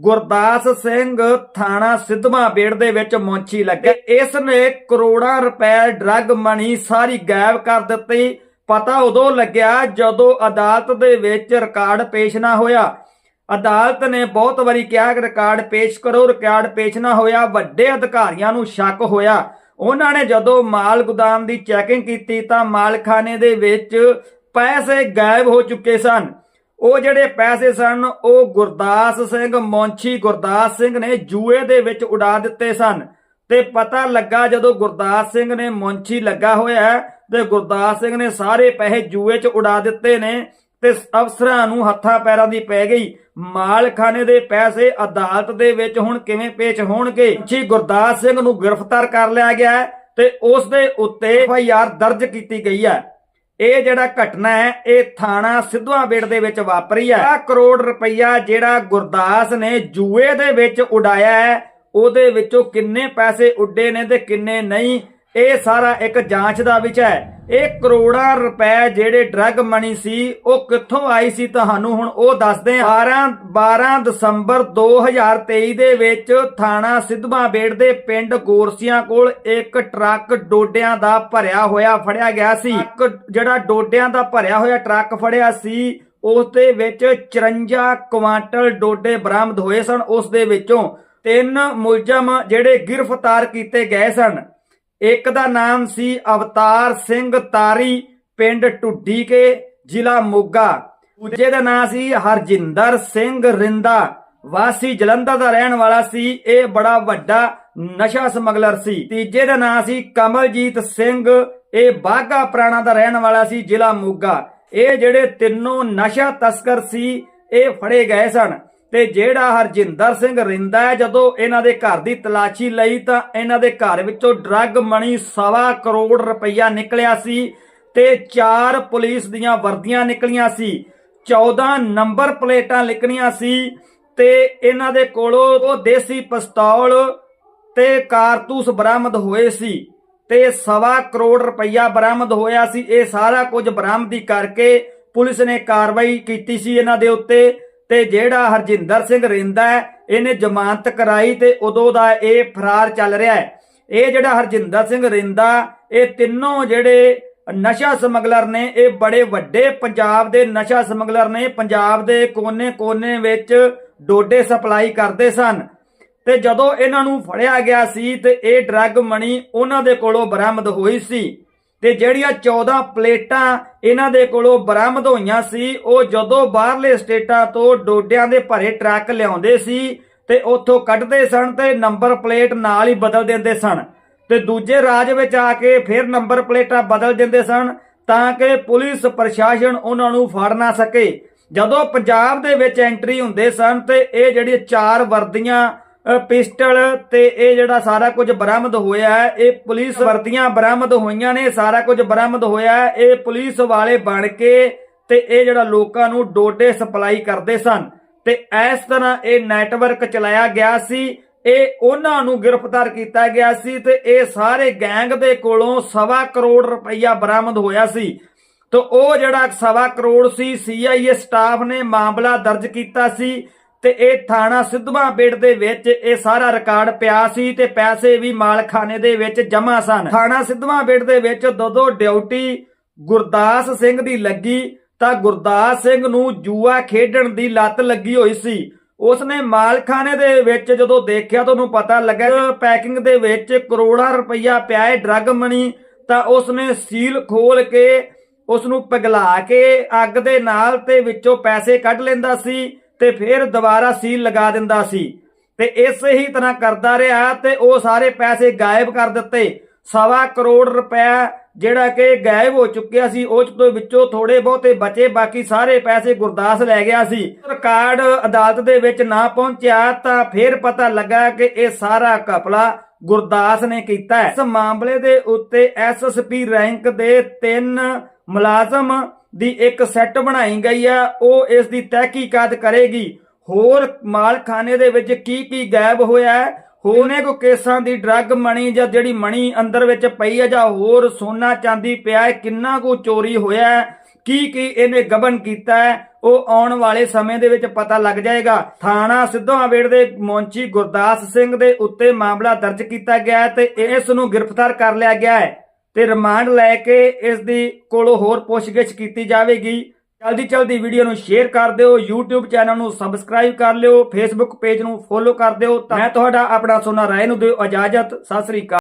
ਗੁਰਦਾਸ ਸਿੰਘ ਥਾਣਾ ਸਿੱਧਵਾਂ ਬੇੜ ਦੇ ਵਿੱਚ ਮੌਂਚੀ ਲੱਗੇ। ਇਸ ਨੇ ਕਰੋੜਾਂ ਰੁਪਏ ਡਰੱਗ ਮਨੀ ਸਾਰੀ ਗਾਇਬ ਕਰ ਦਿੱਤੀ। ਪਤਾ ਉਦੋਂ ਲੱਗਿਆ ਜਦੋਂ ਅਦਾਲਤ ਦੇ ਵਿੱਚ ਰਿਕਾਰਡ ਪੇਸ਼ ਨਾ ਹੋਇਆ। ਅਦਾਲਤ ਨੇ ਬਹੁਤ ਵਾਰੀ ਕਿਹਾ ਕਿ ਰਿਕਾਰਡ ਪੇਸ਼ ਕਰੋ, ਰਿਕਾਰਡ ਪੇਸ਼ ਨਾ ਹੋਇਆ। ਵੱਡੇ ਅਧਿਕਾਰੀਆਂ ਨੂੰ ਸ਼ੱਕ ਹੋਇਆ। ਉਹਨਾਂ ਨੇ ਜਦੋਂ ਮਾਲ ਗੁਦਾਮ ਦੀ ਚੈਕਿੰਗ ਕੀਤੀ ਤਾਂ ਮਾਲਖਾਨੇ ਦੇ ਵਿੱਚ ਪੈਸੇ ਗਾਇਬ ਹੋ ਚੁੱਕੇ ਸਨ। ਉਹ ਜਿਹੜੇ ਪੈਸੇ ਸਨ, ਉਹ ਗੁਰਦਾਸ ਸਿੰਘ ਮੌਂਚੀ ਗੁਰਦਾਸ ਸਿੰਘ ਨੇ ਜੂਏ ਦੇ ਵਿੱਚ ਉਡਾ ਦਿੱਤੇ ਸਨ। ਤੇ ਪਤਾ ਲੱਗਾ ਜਦੋਂ ਗੁਰਦਾਸ ਸਿੰਘ ਨੇ ਮੌਂਚੀ ਲੱਗਾ ਹੋਇਆ ਤੇ ਗੁਰਦਾਸ ਸਿੰਘ ਨੇ ਸਾਰੇ ਪੈਸੇ ਜੂਏ 'ਚ ਉਡਾ ਦਿੱਤੇ ਨੇ ਤੇ ਅਫਸਰਾਂ ਨੂੰ ਹੱਥਾਂ ਪੈਰਾਂ ਦੀ ਪੈ ਗਈ। ਮਾਲਖਾਨੇ ਦੇ ਪੈਸੇ ਅਦਾਲਤ ਦੇ ਵਿੱਚ ਹੁਣ ਕਿਵੇਂ ਪੇਸ਼ ਹੋਣਗੇ? ਜੀ ਗੁਰਦਾਸ ਸਿੰਘ ਨੂੰ ਗ੍ਰਿਫਤਾਰ ਕਰ ਲਿਆ ਗਿਆ ਹੈ ਤੇ ਉਸ ਦੇ ਉੱਤੇ ਆਰ ਦਰਜ ਕੀਤੀ ਗਈ ਹੈ। ਇਹ ਜਿਹੜਾ ਘਟਨਾ ਹੈ, ਇਹ ਥਾਣਾ ਸਿੱਧਵਾਂ ਬੇੜ ਦੇ ਵਿੱਚ ਵਾਪਰੀ ਹੈ। 1 ਕਰੋੜ ਰੁਪਈਆ ਜਿਹੜਾ ਗੁਰਦਾਸ ਨੇ ਜੂਏ ਦੇ ਵਿੱਚ ਉਡਾਇਆ ਹੈ, ਉਹਦੇ ਵਿੱਚੋਂ ਕਿੰਨੇ ਪੈਸੇ ਉੱਡੇ ਨੇ ਤੇ ਕਿੰਨੇ ਨਹੀਂ ਇਹ ਸਾਰਾ ਇੱਕ ਜਾਂਚ ਦਾ ਵਿਸ਼ਾ ਹੈ। ਇਹ ਕਰੋੜਾਂ ਰੁਪਏ ਜਿਹੜੇ ਡਰੱਗ ਮਨੀ ਸੀ, ਉਹ ਕਿੱਥੋਂ ਆਈ ਸੀ ਤੁਹਾਨੂੰ ਹੁਣ ਉਹ ਦੱਸਦੇ ਹਾਂ। 12 12 ਦਸੰਬਰ 2023 ਦੇ ਵਿੱਚ ਥਾਣਾ ਸਿੱਧਵਾਂ ਬੇੜ ਦੇ ਪਿੰਡ ਗੋਰਸੀਆਂ ਕੋਲ ਇੱਕ ਟਰੱਕ ਡੋਡਿਆਂ ਦਾ ਭਰਿਆ ਹੋਇਆ ਫੜਿਆ ਗਿਆ ਸੀ। ਇੱਕ ਜਿਹੜਾ ਡੋਡਿਆਂ ਦਾ ਭਰਿਆ ਹੋਇਆ ਟਰੱਕ ਫੜਿਆ ਸੀ, ਉਸ ਦੇ ਵਿੱਚ 54 ਕੁਆਂਟਲ ਡੋਡੇ ਬਰਾਮਦ ਹੋਏ ਸਨ। ਉਸ ਦੇ ਵਿੱਚੋਂ ਤਿੰਨ ਮੁਲਜ਼ਮ ਜਿਹੜੇ ਗ੍ਰਿਫਤਾਰ ਕੀਤੇ ਗਏ ਸਨ। ਇੱਕ ਦਾ ਨਾਮ ਸੀ ਅਵਤਾਰ ਸਿੰਘ ਤਾਰੀ, ਪਿੰਡ ਢੁੱਡੀ ਕੇ, ਜ਼ਿਲ੍ਹਾ ਮੋਗਾ। ਦੂਜੇ ਦਾ ਨਾਮ ਸੀ ਹਰਜਿੰਦਰ ਸਿੰਘ ਰਿੰਦਾ। ਵਾਸੀ ਜਲੰਧਰ ਦਾ ਰਹਿਣ ਵਾਲਾ ਸੀ, ਇਹ ਬੜਾ ਵੱਡਾ ਨਸ਼ਾ ਸਮਗਲਰ ਸੀ। ਤੀਜੇ ਦਾ ਨਾਮ ਸੀ ਕਮਲਜੀਤ ਸਿੰਘ, ਇਹ ਬਾਗਾ ਪ੍ਰਾਣਾ ਦਾ ਰਹਿਣ ਵਾਲਾ ਸੀ, ਜ਼ਿਲ੍ਹਾ ਮੋਗਾ। ਇਹ ਜਿਹੜੇ ਤਿੰਨੋਂ ਨਸ਼ਾ ਤਸਕਰ ਸੀ, ਇਹ ਫੜੇ ਗਏ ਸਨ। ਤੇ ਜਿਹੜਾ ਹਰਜਿੰਦਰ ਸਿੰਘ ਰਿੰਦਾ ਹੈ, ਜਦੋਂ ਇਹਨਾਂ ਦੇ ਘਰ ਦੀ ਤਲਾਸ਼ੀ ਲਈ ਤਾਂ ਇਹਨਾਂ ਦੇ ਘਰ ਵਿੱਚੋਂ ਡਰੱਗ ਮਣੀ ਸਵਾ ਕਰੋੜ ਰੁਪਈਆ ਨਿਕਲਿਆ ਸੀ ਤੇ ਚਾਰ ਪੁਲਿਸ ਦੀਆਂ ਵਰਦੀਆਂ ਨਿਕਲੀਆਂ ਸੀ। 14 ਨੰਬਰ ਪਲੇਟਾਂ ਲਿਖਣੀਆਂ ਸੀ ਤੇ ਇਹਨਾਂ ਦੇ ਕੋਲੋਂ ਉਹ ਦੇਸੀ ਪਿਸਤੌਲ ਤੇ ਕਾਰਤੂਸ ਬਰਾਮਦ ਹੋਏ ਸੀ ਤੇ ਸਵਾ ਕਰੋੜ ਰੁਪਈਆ ਬਰਾਮਦ ਹੋਇਆ ਸੀ। ਇਹ ਸਾਰਾ ਕੁਝ ਬਰਾਮਦੀ ਕਰਕੇ ਪੁਲਿਸ ਨੇ ਕਾਰਵਾਈ ਕੀਤੀ ਸੀ ਇਹਨਾਂ ਦੇ ਉੱਤੇ। ਤੇ ਜਿਹੜਾ ਹਰਜਿੰਦਰ ਸਿੰਘ ਰਿੰਦਾ ਹੈ, ਇਹਨੇ ਜ਼ਮਾਨਤ ਕਰਾਈ ਤੇ ਉਦੋਂ ਦਾ ਇਹ ਫਰਾਰ ਚੱਲ ਰਿਹਾ ਹੈ। ਇਹ ਜਿਹੜਾ ਹਰਜਿੰਦਰ ਸਿੰਘ ਰਿੰਦਾ ਇਹ ਤਿੰਨੋਂ ਜਿਹੜੇ ਨਸ਼ਾ ਸਮਗਲਰ ਨੇ, ਇਹ ਬੜੇ ਵੱਡੇ ਪੰਜਾਬ ਦੇ ਨਸ਼ਾ ਸਮਗਲਰ ਨੇ, ਪੰਜਾਬ ਦੇ ਕੋਨੇ-ਕੋਨੇ ਵਿੱਚ ਡੋਡੇ ਸਪਲਾਈ ਕਰਦੇ ਸਨ। ਤੇ ਜਦੋਂ ਇਹਨਾਂ ਨੂੰ ਫੜਿਆ ਗਿਆ ਸੀ ਤੇ ਇਹ ਡਰੱਗ ਮਣੀ ਉਹਨਾਂ ਦੇ ਕੋਲੋਂ ਬਰਾਮਦ ਹੋਈ ਸੀ। ਤੇ ਜਿਹੜੀਆਂ 14 ਪਲੇਟਾਂ ਇਹਨਾਂ ਦੇ ਕੋਲੋਂ ਬਰਾਮਦ ਹੋਈਆਂ ਸੀ, ਉਹ ਜਦੋਂ ਬਾਹਰਲੇ ਸਟੇਟਾਂ ਤੋਂ ਡੋਡਿਆਂ ਦੇ ਭਰੇ ਟਰੱਕ ਲਿਆਉਂਦੇ ਸੀ ਤੇ ਉੱਥੋਂ ਕੱਢਦੇ ਸਨ ਤੇ ਨੰਬਰ ਪਲੇਟ ਨਾਲ ਹੀ ਬਦਲ ਦਿੰਦੇ ਸਨ। ਤੇ ਦੂਜੇ ਰਾਜ ਵਿੱਚ ਆ ਕੇ ਫਿਰ ਨੰਬਰ ਪਲੇਟਾਂ ਬਦਲ ਦਿੰਦੇ ਸਨ ਤਾਂ ਕਿ ਪੁਲਿਸ ਪ੍ਰਸ਼ਾਸਨ ਉਹਨਾਂ ਨੂੰ ਫੜ ਨਾ ਸਕੇ। ਜਦੋਂ ਪੰਜਾਬ ਦੇ ਵਿੱਚ ਐਂਟਰੀ ਹੁੰਦੇ ਸਨ ਤੇ ਇਹ ਜਿਹੜੀਆਂ ਚਾਰ ਵਰਦੀਆਂ ਪਿਸਟਲ ਤੇ ਇਹ ਜਿਹੜਾ ਸਾਰਾ ਕੁਝ ਬਰਾਮਦ ਹੋਇਆ ਹੈ, ਇਹ ਪੁਲਿਸ ਵਰਦੀਆਂ ਬਰਾਮਦ ਹੋਈਆਂ ਨੇ, ਸਾਰਾ ਕੁਝ ਬਰਾਮਦ ਹੋਇਆ ਹੈ, ਇਹ ਪੁਲਿਸ ਵਾਲੇ ਬਣ ਕੇ ਤੇ ਇਹ ਜਿਹੜਾ ਲੋਕਾਂ ਨੂੰ ਡੋਡੇ ਸਪਲਾਈ ਕਰਦੇ ਸਨ। ਤੇ ਇਸ ਤਰ੍ਹਾਂ ਇਹ ਨੈਟਵਰਕ ਚਲਾਇਆ ਗਿਆ ਸੀ, ਇਹ ਉਹਨਾਂ ਨੂੰ ਗ੍ਰਿਫਤਾਰ ਕੀਤਾ ਗਿਆ ਸੀ ਤੇ ਇਹ ਸਾਰੇ ਗੈਂਗ ਦੇ ਕੋਲੋਂ ਸਵਾ ਕਰੋੜ ਰੁਪਈਆ ਬਰਾਮਦ ਹੋਇਆ ਸੀ। ਤੇ ਉਹ ਜਿਹੜਾ ਸਵਾ ਕਰੋੜ ਸੀ ਸੀਆਈਏ ਸਟਾਫ ਨੇ ਮਾਮਲਾ ਦਰਜ ਕੀਤਾ ਸੀ। ਤੇ ਇਹ ਥਾਣਾ ਸਿੱਧਵਾਂ ਬੇੜ ਦੇ ਵਿੱਚ ਇਹ ਸਾਰਾ ਰਿਕਾਰਡ ਪਿਆ ਸੀ ਤੇ ਪੈਸੇ ਵੀ ਮਾਲਖਾਨੇ ਦੇ ਵਿੱਚ ਜਮ੍ਹਾਂ ਸਨ। ਥਾਣਾ ਸਿੱਧਵਾਂ ਬੇੜ ਦੇ ਵਿੱਚ ਦੋਦੋ ਡਿਊਟੀ ਗੁਰਦਾਸ ਸਿੰਘ ਦੀ ਲੱਗੀ ਤਾਂ ਗੁਰਦਾਸ ਸਿੰਘ ਨੂੰ ਜੂਆ ਖੇਡਣ ਦੀ ਲੱਤ ਲੱਗੀ ਹੋਈ ਸੀ। ਉਸਨੇ ਮਾਲਖਾਨੇ ਦੇ ਵਿੱਚ ਜਦੋਂ ਦੇਖਿਆ ਤਾਂ ਉਹਨੂੰ ਪਤਾ ਲੱਗਾ ਪੈਕਿੰਗ ਦੇ ਵਿੱਚ ਕਰੋੜਾਂ ਰੁਪਈਆ ਪਿਆ ਹੈ ਡਰੱਗ ਮਨੀ ਤਾਂ ਉਸਨੇ ਸੀਲ ਖੋਲ ਕੇ ਉਸ ਨੂੰ ਪਿਘਲਾ ਕੇ ਅੱਗ ਦੇ ਨਾਲ ਤੇ ਵਿੱਚੋਂ ਪੈਸੇ ਕੱਢ ਲੈਂਦਾ ਸੀ। ਤੇ ਫਿਰ ਦੁਬਾਰਾ ਸੀਲ ਲਗਾ ਦਿੰਦਾ ਸੀ। ਤੇ ਇਸੇ ਹੀ ਤਰ੍ਹਾਂ ਕਰਦਾ ਰਿਹਾ ਤੇ ਉਹ ਸਾਰੇ ਪੈਸੇ ਗਾਇਬ ਕਰ ਦਿੱਤੇ। ਸਵਾ ਕਰੋੜ ਰੁਪਇਆ ਜਿਹੜਾ ਕਿ ਗਾਇਬ ਹੋ ਚੁੱਕਿਆ ਸੀ ਉਹ ਤੋਂ ਵਿੱਚੋਂ ਥੋੜੇ ਬਹੁਤੇ ਬਚੇ, ਬਾਕੀ ਸਾਰੇ ਪੈਸੇ ਗੁਰਦਾਸ ਲੈ ਗਿਆ ਸੀ। ਰਿਕਾਰਡ ਅਦਾਲਤ ਦੇ ਵਿੱਚ ਨਾ ਪਹੁੰਚਿਆ ਤਾਂ ਫਿਰ ਪਤਾ ਲੱਗਾ ਕਿ ਇਹ ਸਾਰਾ ਕਪਲਾ ਗੁਰਦਾਸ ਨੇ ਕੀਤਾ ਇਸ ਮਾਮਲੇ ਦੇ ਉੱਤੇ ਐਸਐਸਪੀ ਰੈਂਕ ਦੇ ਤਿੰਨ ਮੁਲਾਜ਼ਮ ਦੀ ਇੱਕ ਸੈੱਟ ਬਣਾਈ ਗਈ ਆ, ਉਹ ਇਸ ਦੀ ਤਹਿਕੀਕਾਤ ਕਰੇਗੀ। ਹੋਰ ਮਾਲਖਾਨੇ ਦੇ ਵਿੱਚ ਕੀ ਕੀ ਗਾਇਬ ਹੋਇਆ ਹੈ? ਹੋਰਨੇ ਕੋ ਕੇਸਾਂ ਦੀ ਡਰੱਗ ਮਣੀ ਜਾਂ ਜਿਹੜੀ ਮਣੀ ਅੰਦਰ ਵਿੱਚ ਪਈ ਹੈ ਜਾਂ ਹੋਰ ਸੋਨਾ ਚਾਂਦੀ ਪਿਆ ਹੈ, ਕਿੰਨਾ ਕੋ ਚੋਰੀ ਹੋਇਆ ਹੈ? ਕੀ ਕੀ ਇਹਨੇ ਗਬਨ ਕੀਤਾ ਹੈ? ਉਹ ਆਉਣ ਵਾਲੇ ਸਮੇਂ ਦੇ ਵਿੱਚ ਪਤਾ ਲੱਗ ਜਾਏਗਾ। ਥਾਣਾ ਸਿੱਧਵਾਂ ਦੇ ਮੌਂਚੀ ਗੁਰਦਾਸ ਸਿੰਘ ਦੇ ਉੱਤੇ ਮਾਮਲਾ ਦਰਜ ਕੀਤਾ ਗਿਆ ਤੇ ਇਸ ਨੂੰ ਗ੍ਰਿਫਤਾਰ ਕਰ ਲਿਆ ਗਿਆ ਹੈ। ਤੇ ਰਿਮਾਂਡ ਲੈ ਕੇ ਇਸ ਦੀ ਕੋਲੋਂ ਹੋਰ ਪੁੱਛਗਿੱਛ ਕੀਤੀ ਜਾਵੇਗੀ। ਜਲਦੀ ਜਲਦੀ ਵੀਡੀਓ ਨੂੰ ਸ਼ੇਅਰ ਕਰ ਦਿਓ, YouTube ਚੈਨਲ ਨੂੰ ਸਬਸਕ੍ਰਾਈਬ ਕਰ ਲਿਓ, Facebook ਪੇਜ ਨੂੰ ਫੋਲੋ ਕਰ ਦਿਓ। ਤਾਂ ਮੈਂ ਤੁਹਾਡਾ ਆਪਣਾ ਸੋਨਾ ਰਾਏ ਨੂੰ ਦਿਓ ਇਜਾਜ਼ਤ। ਸਤਿ ਸ੍ਰੀ ਅਕਾਲ।